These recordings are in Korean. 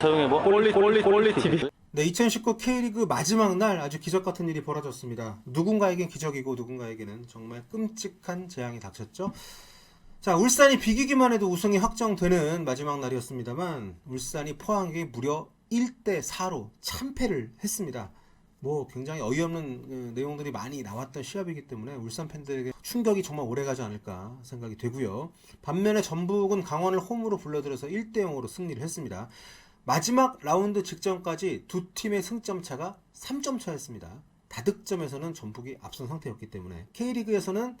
사용해 뭐 꼴리 꼴리 꼴리 TV. 네, 2019 K리그 마지막 날 아주 기적 같은 일이 벌어졌습니다. 누군가에겐 기적이고 누군가에게는 정말 끔찍한 재앙이 닥쳤죠. 자, 울산이 비기기만 해도 우승이 확정되는 마지막 날이었습니다만 울산이 포항에게 무려 1대 4로 참패를 했습니다. 뭐 굉장히 어이없는 그, 내용들이 많이 나왔던 시합이기 때문에 울산 팬들에게 충격이 정말 오래가지 않을까 생각이 되고요. 반면에 전북은 강원을 홈으로 불러들여서 1대 0으로 승리를 했습니다. 마지막 라운드 직전까지 두 팀의 승점 차가 3점 차였습니다. 다득점에서는 전북이 앞선 상태였기 때문에 K리그에서는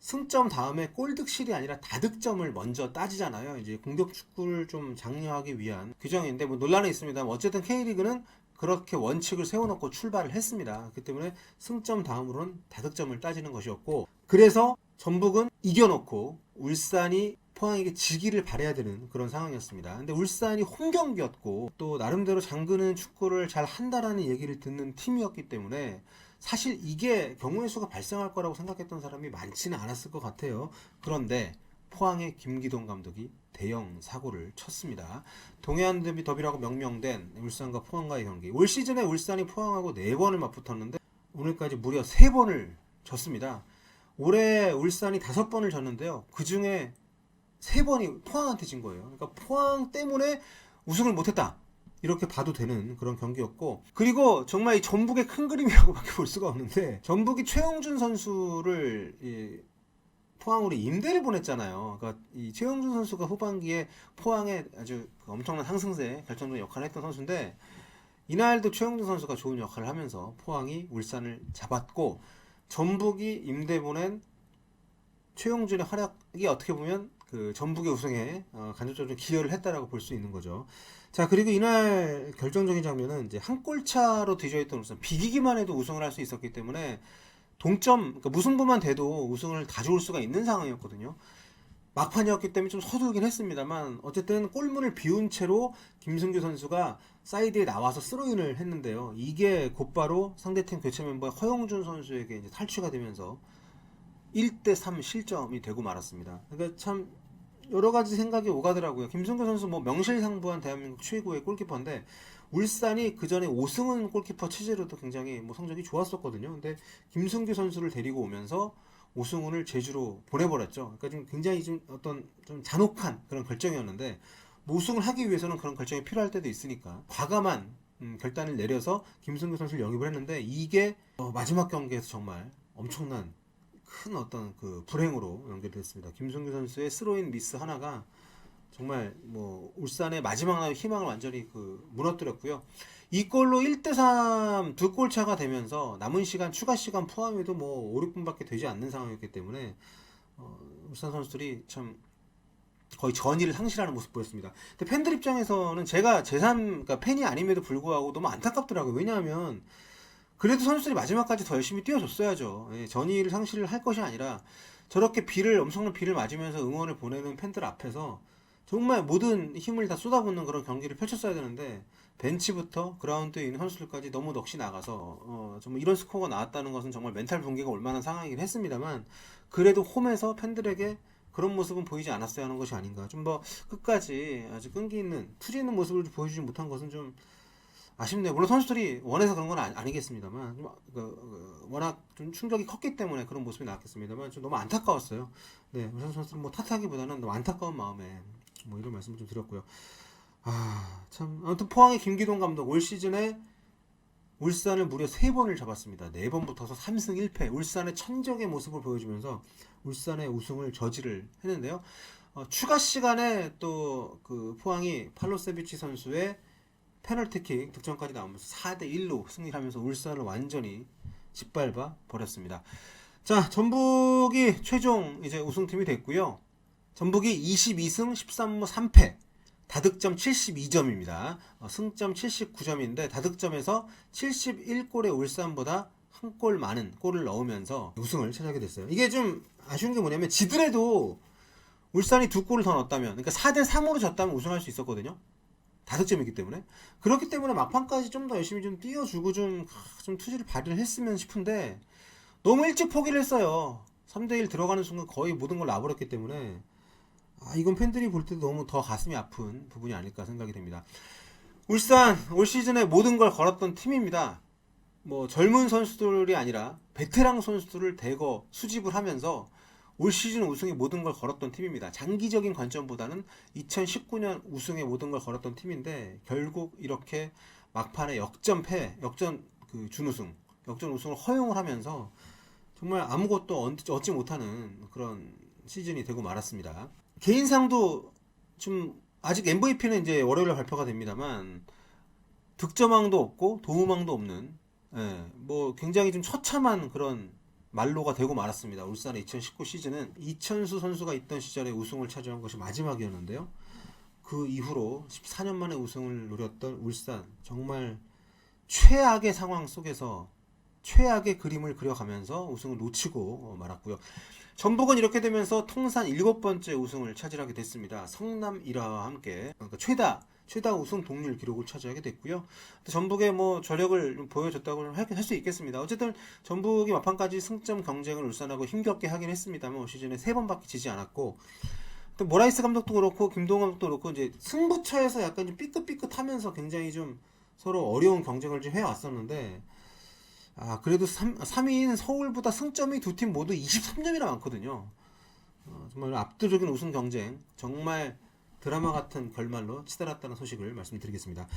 승점 다음에 골득실이 아니라 다득점을 먼저 따지잖아요. 이제 공격 축구를 좀 장려하기 위한 규정인데 뭐 논란은 있습니다. 어쨌든 K리그는 그렇게 원칙을 세워놓고 출발을 했습니다. 그렇기 때문에 승점 다음으로는 다득점을 따지는 것이었고 그래서 전북은 이겨놓고 울산이 포항에게 지기를 바래야 되는 그런 상황이었습니다. 근데 울산이 홈 경기였고 또 나름대로 장그는 축구를 잘 한다라는 얘기를 듣는 팀이었기 때문에 사실 이게 경우의 수가 발생할 거라고 생각했던 사람이 많지는 않았을 것 같아요. 그런데 포항의 김기동 감독이 대형 사고를 쳤습니다. 동해안 더비 더비라고 명명된 울산과 포항과의 경기. 올 시즌에 울산이 포항하고 4번을 맞붙었는데 오늘까지 무려 3번을 졌습니다. 올해 울산이 5번을 졌는데요. 그 중에 3번이 포항한테 진 거예요. 그러니까 포항 때문에 우승을 못했다. 이렇게 봐도 되는 그런 경기였고 그리고 정말 이 전북의 큰 그림이라고밖에 볼 수가 없는데 전북이 최영준 선수를 이 포항으로 임대를 보냈잖아요. 그러니까 이 최영준 선수가 후반기에 포항에 아주 그 엄청난 상승세 결정적인 역할을 했던 선수인데 이날도 최영준 선수가 좋은 역할을 하면서 포항이 울산을 잡았고 전북이 임대 보낸 최용준의 활약이 어떻게 보면 그 전북의 우승에 어, 간접적으로 기여를 했다라고 볼 수 있는 거죠. 자 그리고 이날 결정적인 장면은 이제 한 골 차로 뒤져있던 울산 비기기만 해도 우승을 할 수 있었기 때문에 동점 그러니까 무승부만 돼도 우승을 가져올 수가 있는 상황이었거든요. 막판이었기 때문에 좀 서두르긴 했습니다만 어쨌든 골문을 비운 채로 김승규 선수가 사이드에 나와서 스로인을 했는데요. 이게 곧바로 상대팀 교체 멤버 허용준 선수에게 이제 탈취가 되면서 1대3 실점이 되고 말았습니다. 그러니까 참 여러 가지 생각이 오가더라고요. 김승규 선수 뭐 명실상부한 대한민국 최고의 골키퍼인데 울산이 그 전에 오승훈 골키퍼 체제로도 굉장히 뭐 성적이 좋았었거든요. 근데 김승규 선수를 데리고 오면서 오승훈을 제주로 보내버렸죠. 그러니까 좀 굉장히 좀 어떤 좀 잔혹한 그런 결정이었는데 뭐 우승을 하기 위해서는 그런 결정이 필요할 때도 있으니까 과감한 음, 결단을 내려서 김승규 선수를 영입을 했는데 이게 어, 마지막 경기에서 정말 엄청난 큰 어떤 그 불행으로 연결됐습니다. 김승규 선수의 스로인 미스 하나가 정말 뭐 울산의 마지막 날 희망을 완전히 그 무너뜨렸고요. 이 골로 1대 3 두 골 차가 되면서 남은 시간 추가 시간 포함해도 뭐 5, 6분밖에 되지 않는 상황이었기 때문에 어, 울산 선수들이 참 거의 전의를 상실하는 모습 보였습니다. 근데 팬들 입장에서는 제가 제3 그러니까 팬이 아님에도 불구하고 너무 안타깝더라고요. 왜냐하면 그래도 선수들이 마지막까지 더 열심히 뛰어줬어야죠. 예, 전의를 상실을 할 것이 아니라 저렇게 비를 엄청난 비를 맞으면서 응원을 보내는 팬들 앞에서 정말 모든 힘을 다 쏟아붓는 그런 경기를 펼쳤어야 되는데 벤치부터 그라운드에 있는 선수들까지 너무 넋이 나가서 어, 정말 이런 스코어가 나왔다는 것은 정말 멘탈 붕괴가 올 만한 상황이긴 했습니다만 그래도 홈에서 팬들에게 그런 모습은 보이지 않았어야 하는 것이 아닌가 좀 더 끝까지 아주 끈기 있는 투지 있는 모습을 보여주지 못한 것은 좀 아쉽네요. 물론 선수들이 원해서 그런 건 아니, 겠습니다만 좀, 그, 그, 워낙 좀 충격이 컸기 때문에 그런 모습이 나왔겠습니다만 좀 너무 안타까웠어요. 네, 울산 선수는 뭐 탓하기보다는 너무 안타까운 마음에 뭐 이런 말씀을 좀 드렸고요. 아, 참 아무튼 포항의 김기동 감독 올 시즌에 울산을 무려 3번을 잡았습니다. 4번 붙어서 3승 1패. 울산의 천적의 모습을 보여주면서 울산의 우승을 저지를 했는데요. 어, 추가 시간에 또 그 포항이 팔로세비치 선수의 페널티킥 득점까지 나오면서 4대 1로 승리를 하면서 울산을 완전히 짓밟아 버렸습니다. 자, 전북이 최종 이제 우승팀이 됐고요. 전북이 22승 13무 3패. 다득점 72점입니다. 어, 승점 79점인데 다득점에서 71골의 울산보다 한 골 많은 골을 넣으면서 우승을 차지하게 됐어요. 이게 좀 아쉬운 게 뭐냐면 지더라도 울산이 두 골을 더 넣었다면 그러니까 4대 3으로 졌다면 우승할 수 있었거든요. 다득점이기 때문에. 그렇기 때문에 막판까지 좀 더 열심히 좀 뛰어주고 좀, 좀 투지를 발휘를 했으면 싶은데 너무 일찍 포기를 했어요. 3대1 들어가는 순간 거의 모든 걸 놔버렸기 때문에. 아, 이건 팬들이 볼 때도 너무 더 가슴이 아픈 부분이 아닐까 생각이 됩니다. 울산 올 시즌에 모든 걸 걸었던 팀입니다. 뭐 젊은 선수들이 아니라 베테랑 선수들을 대거 수집을 하면서 올 시즌 우승에 모든 걸 걸었던 팀입니다. 장기적인 관점보다는 2019년 우승에 모든 걸 걸었던 팀인데 결국 이렇게 막판에 역전패, 역전 그 준우승, 역전 우승을 허용을 하면서 정말 아무것도 얻- 얻지 못하는 그런 시즌이 되고 말았습니다. 개인상도 좀 아직 MVP는 이제 월요일에 발표가 됩니다만 득점왕도 없고 도움왕도 없는 예, 뭐 굉장히 좀 처참한 그런 말로가 되고 말았습니다. 울산의 2019 시즌은 이천수 선수가 있던 시절에 우승을 차지한 것이 마지막이었는데요. 그 이후로 14년 만에 우승을 노렸던 울산 정말 최악의 상황 속에서 최악의 그림을 그려가면서 우승을 놓치고 말았고요. 전북은 이렇게 되면서 통산 일곱 번째 우승을 차지하게 됐습니다. 성남 일화와 함께 그러니까 최다 최다 우승 동률 기록을 차지하게 됐고요. 전북의 뭐 저력을 좀 보여줬다고 할 수 있겠습니다. 어쨌든 전북이 막판까지 승점 경쟁을 울산하고 힘겹게 하긴 했습니다만 올 시즌에 세 번밖에 지지 않았고 또 모라이스 감독도 그렇고 김동원 감독도 그렇고 이제 승부처에서 약간 좀 삐끗삐끗하면서 굉장히 좀 서로 어려운 경쟁을 좀 해왔었는데 아 그래도 3, 3위인 서울보다 승점이 두 팀 모두 23점이나 많거든요. 어, 정말 압도적인 우승 경쟁 정말 드라마 같은 결말로 치달았다는 소식을 말씀드리겠습니다.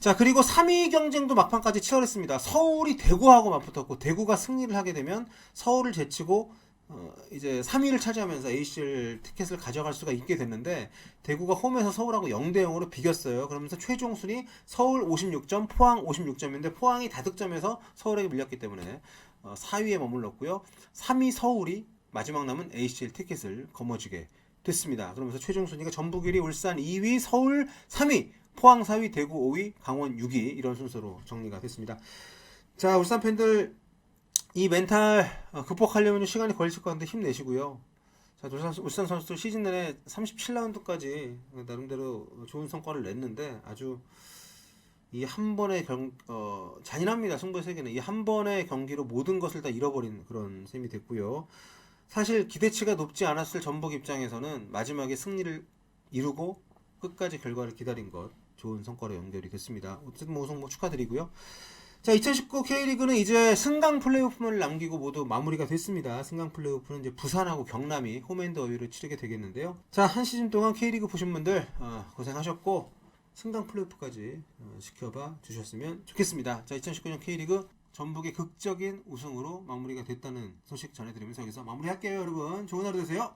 자 그리고 3위 경쟁도 막판까지 치열했습니다. 서울이 대구하고 맞붙었고 대구가 승리를 하게 되면 서울을 제치고 어, 이제 3위를 차지하면서 ACL 티켓을 가져갈 수가 있게 됐는데 대구가 홈에서 서울하고 0대 0으로 비겼어요. 그러면서 최종 순위 서울 56점, 포항 56점인데 포항이 다득점에서 서울에게 밀렸기 때문에 어, 4위에 머물렀고요. 3위 서울이 마지막 남은 ACL 티켓을 거머쥐게 됐습니다. 그러면서 최종 순위가 전북 1위, 울산 2위, 서울 3위, 포항 4위, 대구 5위, 강원 6위 이런 순서로 정리가 됐습니다. 자, 울산 팬들 이 멘탈 어, 극복하려면 시간이 걸릴 것 같은데 힘내시고요. 자, 울산, 울산 선수들 시즌 내내 37라운드까지 나름대로 좋은 성과를 냈는데 아주 이 한 번의 경, 어, 잔인합니다. 승부의 세계는 이 한 번의 경기로 모든 것을 다 잃어버린 그런 셈이 됐고요. 사실 기대치가 높지 않았을 전북 입장에서는 마지막에 승리를 이루고 끝까지 결과를 기다린 것 좋은 성과로 연결이 됐습니다. 어쨌든 뭐 우승 뭐 축하드리고요. 자, 2019 K리그는 이제 승강 플레이오프를 남기고 모두 마무리가 됐습니다. 승강 플레이오프는 이제 부산하고 경남이 홈앤드 어휘를 치르게 되겠는데요. 자, 한 시즌 동안 K리그 보신 분들 어, 고생하셨고 승강 플레이오프까지 어, 지켜봐 주셨으면 좋겠습니다. 자, 2019년 K리그 전북의 극적인 우승으로 마무리가 됐다는 소식 전해드리면서 여기서 마무리할게요, 여러분. 좋은 하루 되세요.